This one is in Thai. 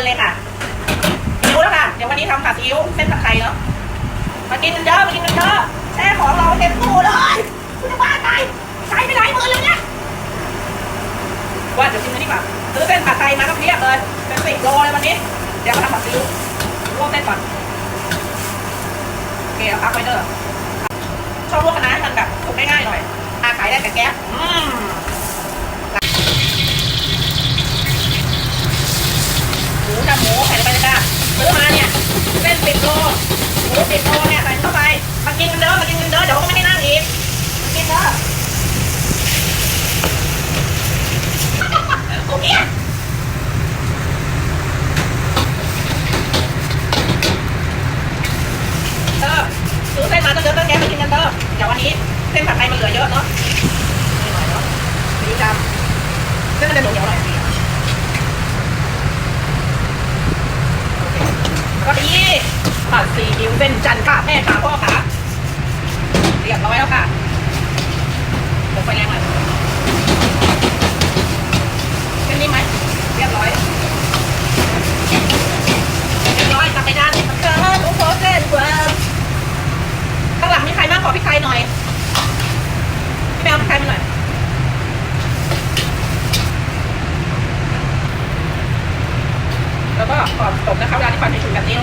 นเลยค่ะรู้แล้วค่ะ เดี๋ยววันนี้ทำผัดซีอิ๊วเส้นผัดไทยเนาะ มากินกันเถอะมากินกันเถอะแช่ของเราเต็มตู้เลยคุณจะบ้าตายใช้ไปหลายหมื่นเลยเนี่ย ว่าจะชิมกันดีกว่าซื้อเส้นผัดไทยมาก็เพียบเลย เป็นสิบโลเลยวันนี้ เดี๋ยวมาทำผัดซีอิ๊วลวกเส้นก่อนโอเคเอาพักไว้เด้อชอบลวกคณะให้มันแบบสุกง่ายๆหน่อยอาขายได้แต่แก๊ส อย่างวันนี้เส้นผัดไทยมันเหลือเยอะเนาะนี่หน่อเนาะสีดำเส้นมันจะหนียวเหนียวหน่อยสีโอเควก็นี่ผัดซีอิ๊วเส้นจันทร์ค่ะแม่ค่ะพ่อค่ะเรียบร้อยแล้วค่ะลงไปแรงหน่อย ก่อนจบนะคะเวลาที่ฟันจะถึงกันเอง